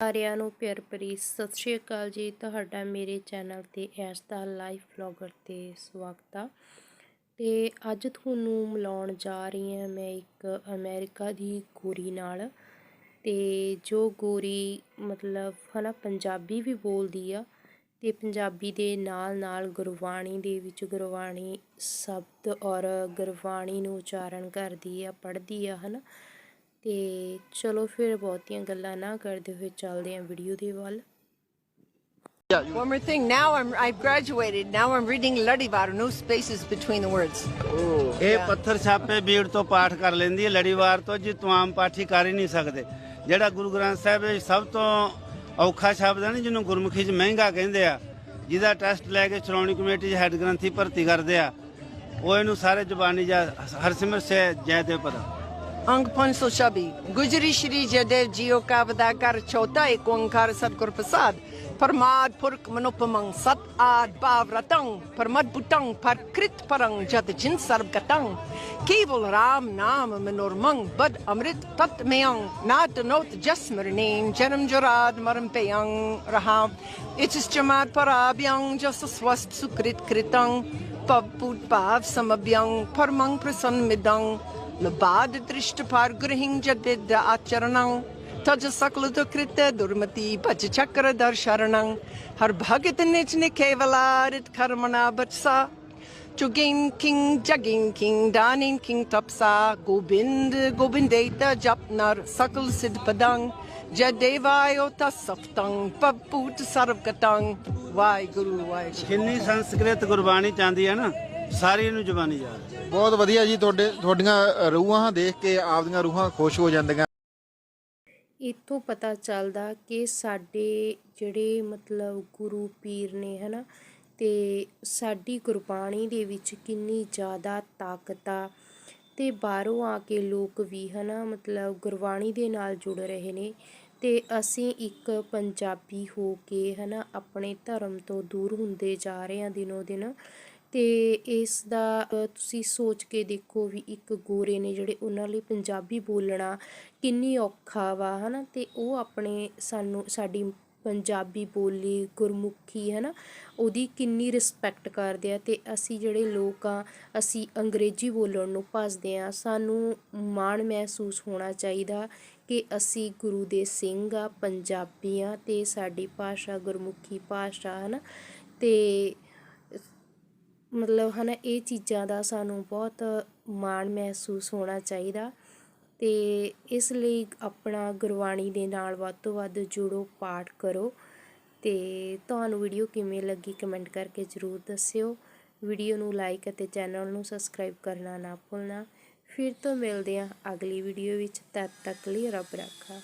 ਸਾਰਿਆਂ ਨੂੰ ਪਿਆਰ ਭਰੀ ਸਤਿ ਸ਼੍ਰੀ ਅਕਾਲ ਜੀ। ਤੁਹਾਡਾ ਮੇਰੇ ਚੈਨਲ ਤੇ ਐਸ ਦਾ ਲਾਈਫ ਵਲੌਗਰ ਤੇ ਸਵਾਗਤ ਆ। ਤੇ ਅੱਜ ਤੁਹਾਨੂੰ ਮਿਲਾਉਣ ਜਾ ਰਹੀ ਹਾਂ ਮੈਂ ਇੱਕ ਅਮਰੀਕਾ ਦੀ ਗੋਰੀ ਨਾਲ। ਤੇ ਜੋ ਗੋਰੀ ਮਤਲਬ ਹਨਾ ਪੰਜਾਬੀ ਵੀ ਬੋਲਦੀ ਆ ਤੇ ਪੰਜਾਬੀ ਦੇ ਨਾਲ ਨਾਲ ਗੁਰਬਾਣੀ ਦੇ ਵਿੱਚ ਗੁਰਬਾਣੀ ਸ਼ਬਦ ਔਰ ਗੁਰਬਾਣੀ ਨੂੰ ਉਚਾਰਨ ਕਰਦੀ ਆ, ਪੜ੍ਹਦੀ ਆ ਹਨਾ। ਤੇ ਚਲੋ ਫਿਰ ਬਹੁਤੀਆਂ ਗੱਲਾਂ ਨਾ ਕਰਦੇ ਹੋਏ ਚੱਲਦੇ ਆਂ ਵੀਡੀਓ ਦੇ ਵੱਲ One more thing. Now I'm I've graduated. Now I'm reading Ladivar. No spaces between the words. ਇਹ ਪੱਥਰ ਛਾਪੇ ਬੀੜ ਤੋਂ ਪਾਠ ਕਰ ਲੈਂਦੀ ਹੈ ਲੜੀਵਾਰ ਤੋਂ ਜੀ ਤੂੰ ਆਮ ਪਾਠੀ ਕਰ ਹੀ ਨਹੀਂ ਸਕਦੇ ਜਿਹੜਾ ਗੁਰੂ ਗ੍ਰੰਥ ਸਾਹਿਬ ਵਿੱਚ ਸਭ ਤੋਂ ਔਖਾ ਸ਼ਬਦ ਹੈ ਨਾ ਜਿਹਨੂੰ ਗੁਰਮੁਖੀ 'ਚ ਮਹਿੰਗਾ ਕਹਿੰਦੇ ਆ ਜਿਹਦਾ ਟੈਸਟ ਲੈ ਕੇ ਸ਼੍ਰੋਮਣੀ ਕਮੇਟੀ 'ਚ ਹੈੱਡ ਗ੍ਰੰਥੀ ਭਰਤੀ ਕਰਦੇ ਆ ਉਹ ਇਹਨੂੰ ਸਾਰੇ ਜ਼ੁਬਾਨੀ ਜਾਂ ਹਰਸਿਮਰ ਸੇ ਜੈ ਦੇਵ ਪਦ ਅੰਗ 526 ਗੁਜਰੀ ਸ਼੍ਰੀ ਜਦੇਵ ਜੀਓ ਕਾ ਵਿਦਾਕਰ ਛੋਟਾ ਇੱਕ ਓੰਕਾਰ ਸਤਗੁਰ ਪ੍ਰਸਾਦ। ਪਰਮਾਦ ਪੁਰਖ ਮਨੁਪਮੰ ਸਤ ਆਦ ਭਾਵ ਰਤੰ ਪਰਮਦ ਬੁਟੰ ਪਰਕ੍ਰਿਤ ਪਰੰ ਜਤ ਜਿਨ ਸਰਬ ਗਤੰ ਕੇਵਲ ਰਾਮ ਨਾਮ ਮਨੋਰਮੰ ਬਦ ਅੰਮ੍ਰਿਤ ਤਤ ਮਯੰ ਨਾਤ ਨੋਤ ਜਸ ਮਰਨੇਨ ਜਨਮ ਜੁਰਾਦ ਮਰਮ ਪਯੰ ਰਹਾ ਇਤਿਸ ਜਮਾਤ ਪਰਾਬਯੰ ਜਸ ਸਵਸਤ ਸੁਕ੍ਰਿਤ ਕ੍ਰਿਤੰ ਪਵ ਪੂਤ ਭਾਵ ਪਰਮੰ ਪ੍ਰਸੰਨ ਮਿਦੰ Labadidrishta pargurahingjadidda acharanam. Tajasakaludukritte durmati pachachakra darsharanam. Har bhagat nijni kevalarit karmana bhatsa. Jugin King Jagin King Danin King Tapsa Gobind Gobindeta Japnar Sakal Sid Padang Jadevaayota Saftang Paput Sarvgatang Vai Guru Vai ਕਿੰਨੀ ਸੰਸਕ੍ਰਿਤ ਗੁਰਬਾਣੀ ਚਾਹੁੰਦੀ ਹੈ ਨਾ ਸਾਰੀ ਨੂੰ ਜ਼ੁਬਾਨੀ ਯਾਦ ਹੈ। ਬਹੁਤ ਵਧੀਆ ਜੀ ਤੁਹਾਡੇ ਤੁਹਾਡੀਆਂ ਰੂਹਾਂ ਦੇਖ ਕੇ ਆਪਦੀਆਂ ਰੂਹਾਂ ਖੁਸ਼ ਹੋ ਜਾਂਦੀਆਂ। ਇਤੋਂ ਪਤਾ ਚੱਲਦਾ ਕਿ ਸਾਡੇ ਜਿਹੜੇ ਮਤਲਬ ਗੁਰੂ ਪੀਰ ਨੇ ਹਨਾ ਤੇ ਸਾਡੀ ਗੁਰਬਾਣੀ ਦੇ ਵਿੱਚ ਕਿੰਨੀ ਜ਼ਿਆਦਾ ਤਾਕਤ ਆ ਤੇ ਬਾਹਰੋਂ ਆ ਕੇ ਲੋਕ ਵੀ ਹਨਾ ਮਤਲਬ ਗੁਰਬਾਣੀ ਦੇ ਨਾਲ ਜੁੜ ਰਹੇ ਨੇ ਤੇ ਅਸੀਂ ਇੱਕ ਪੰਜਾਬੀ ਹੋ ਕੇ ਹਨਾ ਆਪਣੇ ਧਰਮ ਤੋਂ ਦੂਰ ਹੁੰਦੇ ਜਾ ਰਹੇ ਹਾਂ ਦਿਨੋ ਦਿਨ। ਤੇ ਇਸ ਦਾ ਤੁਸੀਂ ਸੋਚ ਕੇ ਦੇਖੋ ਵੀ ਇੱਕ ਗੋਰੇ ਨੇ ਜਿਹੜੇ ਉਹਨਾਂ ਲਈ ਪੰਜਾਬੀ ਬੋਲਣਾ ਕਿੰਨੀ ਔਖਾ ਵਾ, ਹਨਾ? ਤੇ ਉਹ ਆਪਣੇ ਸਾਨੂੰ, ਸਾਡੀ ਪੰਜਾਬੀ ਬੋਲੀ ਗੁਰਮੁਖੀ ਹੈ ਨਾ ਉਹਦੀ ਕਿੰਨੀ ਰਿਸਪੈਕਟ ਕਰਦੇ ਆ ਤੇ ਅਸੀਂ ਜਿਹੜੇ ਲੋਕ ਆ, ਅਸੀਂ ਅੰਗਰੇਜ਼ੀ ਬੋਲਣ ਨੂੰ ਭੱਜਦੇ ਆ, ਸਾਨੂੰ ਮਾਣ ਮਹਿਸੂਸ ਹੋਣਾ ਚਾਹੀਦਾ ਕਿ ਅਸੀਂ ਗੁਰੂ ਦੇ ਸਿੰਘ ਆ, ਪੰਜਾਬੀ ਆ ਤੇ ਸਾਡੀ ਭਾਸ਼ਾ ਗੁਰਮੁਖੀ ਭਾਸ਼ਾ ਹੈ ਨਾ ਤੇ ਮਤਲਬ ਹੈ ਨਾ ਇਹ ਚੀਜ਼ਾਂ ਦਾ ਸਾਨੂੰ ਬਹੁਤ ਮਾਣ ਮਹਿਸੂਸ ਹੋਣਾ ਚਾਹੀਦਾ ਅਤੇ ਇਸ ਲਈ ਆਪਣਾ ਗੁਰਬਾਣੀ ਦੇ ਨਾਲ ਵੱਧ ਤੋਂ ਵੱਧ ਜੁੜੋ, ਪਾਠ ਕਰੋ ਅਤੇ ਤੁਹਾਨੂੰ ਵੀਡੀਓ ਕਿਵੇਂ ਲੱਗੀ ਕਮੈਂਟ ਕਰਕੇ ਜ਼ਰੂਰ ਦੱਸਿਓ। ਵੀਡੀਓ ਨੂੰ ਲਾਈਕ ਅਤੇ ਚੈਨਲ ਨੂੰ ਸਬਸਕ੍ਰਾਈਬ ਕਰਨਾ ਨਾ ਭੁੱਲਣਾ। ਫਿਰ ਤੋਂ ਮਿਲਦੇ ਹਾਂ ਅਗਲੀ ਵੀਡੀਓ ਵਿੱਚ, ਤਦ ਤੱਕ ਲਈ ਰੱਬ ਰਾਖਾ।